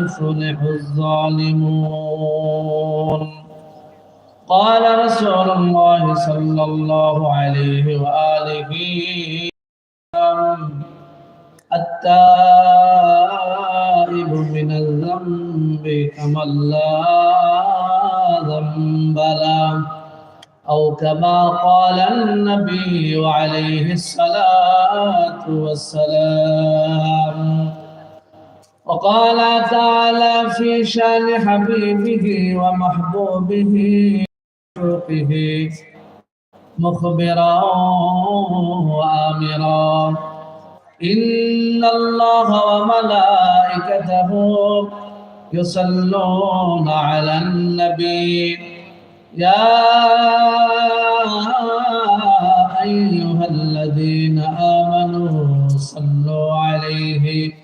يفلح الظالمون. قال رسول الله صلى الله عليه وآله التائب من الذنب كمن لا ذنب له أو كما قال النبي عليه الصلاة والسلام. وقال تعالى في شأن حبيبه ومحبوبه وشوقه مخبرا وآمرا. إن الله وملائكته يصلون على النبي. يا أيها الذين آمنوا صلوا عليه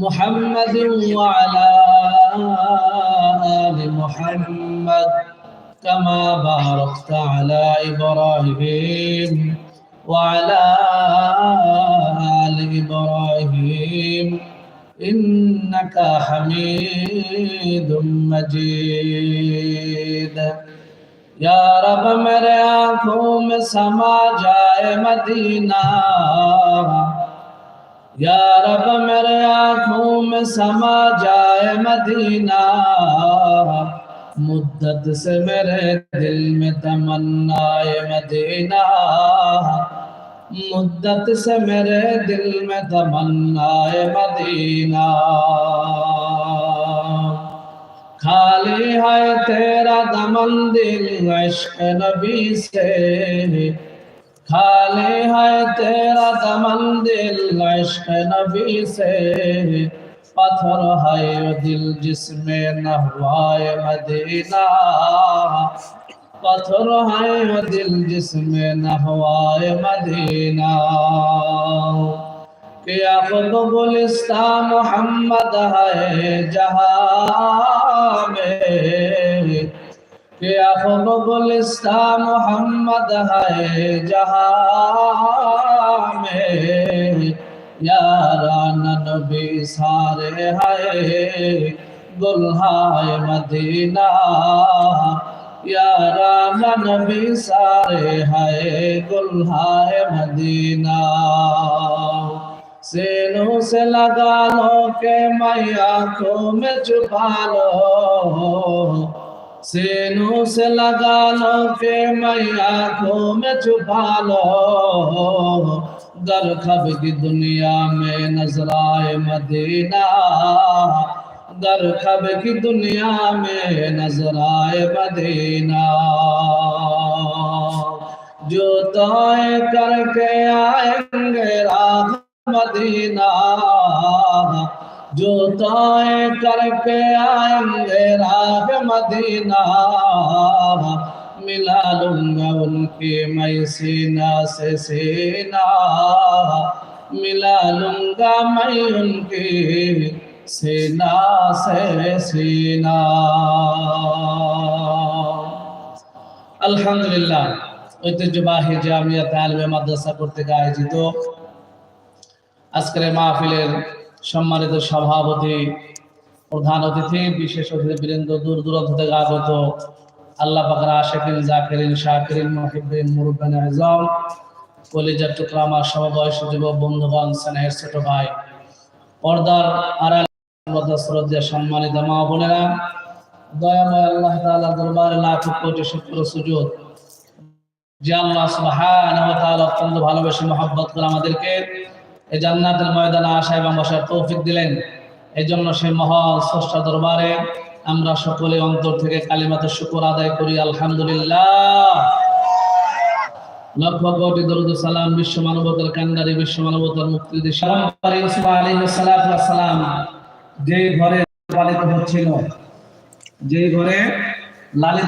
محمد وعلى آل محمد كما باركت على إبراهيم وعلى آل إبراهيم إنك حميد مجيد. یا رب میرے آنکھوں سما جائے مدینہ یا رب میرے آنکھوں میں سما جائے مدینہ۔ مدت سے میرے دل میں تمنا مدینہ۔ مدت سے میرے دل میں تمنا مدینہ۔ خالی ہے تیرا دمن دل عشق نبی سے۔ خالی ہے تیرا दमन दिल इश्क नबी से पत्थर है दिल जिसमें नहवाए मदीना पत्थर है दिल जिसमें नहवाए मदीना क्या खुद गुलिस्ता मोहम्मद है जहाँ में کہ گلستان محمد ہے جہاں میں یاران نبی سارے ہے گلہائے مدینہ یاران نبی سارے ہے گلہائے مدینہ سینوں سے لگا لو کہ میں آنکھوں میں چھپا لو سینوں سے لگا لو کہ میں آنکھوں میں چھپا لو۔ در کی دنیا میں نظرائے مدینہ۔ در کی دنیا میں نظر آئے مدینہ۔ جو دعائیں کر کے آئیں گے راہ مدینہ۔ جو طے کر کے آئیں گے راہ مدینہ ملا لوں گا ان کی میں سینہ سے سینہ ملا لوں گا میں ان کی سینہ سے سینہ আলহামদুলিল্লাহ ঐতিহ্যবাহী জামিয়া তালমে মাদ্রাসা করতে আয়োজিত আজকের মাহফিলের সম্মানিত সভাপতি, প্রধান অতিথি, বিশেষ অতিথি বীরেন্দ্র দূর দূরান্ত থেকে আগত আল্লাহ পাকরা আশেকিন, জাকিরিন, শাকিরিন মহিবিন মুরুবান আজম কলিজার টুকরা আমার সমবয়সী বন্ধুগণ, স্নেহের ছোট ভাই, পর্দার আড়াল সম্মানিত মা বোনেরা, দয়াময় আল্লাহ তাআলা দরবারে লাখ কোটি শুকর সুজুদ। যে আল্লাহ সুবহানাহু ওয়া তাআলা অত্যন্ত ভালোবেসে মহব্বত করে আমাদেরকে এই জান্নাতের ময়দানে আসা এবং বসার তৌফিক দিলেন। এই জন্য সেই মহান স্রষ্টা দরবারে আমরা সকলে অন্তর থেকে কালিমাত শুকর আদায় করি, আলহামদুলিল্লাহ। লক্ষ কোটি দরুদ সালাম বিশ্ব মানবতার বিশ্ব মানবতার মুক্তি সালাম যে ঘরে পালিত হচ্ছিল, যে ঘরে লালিত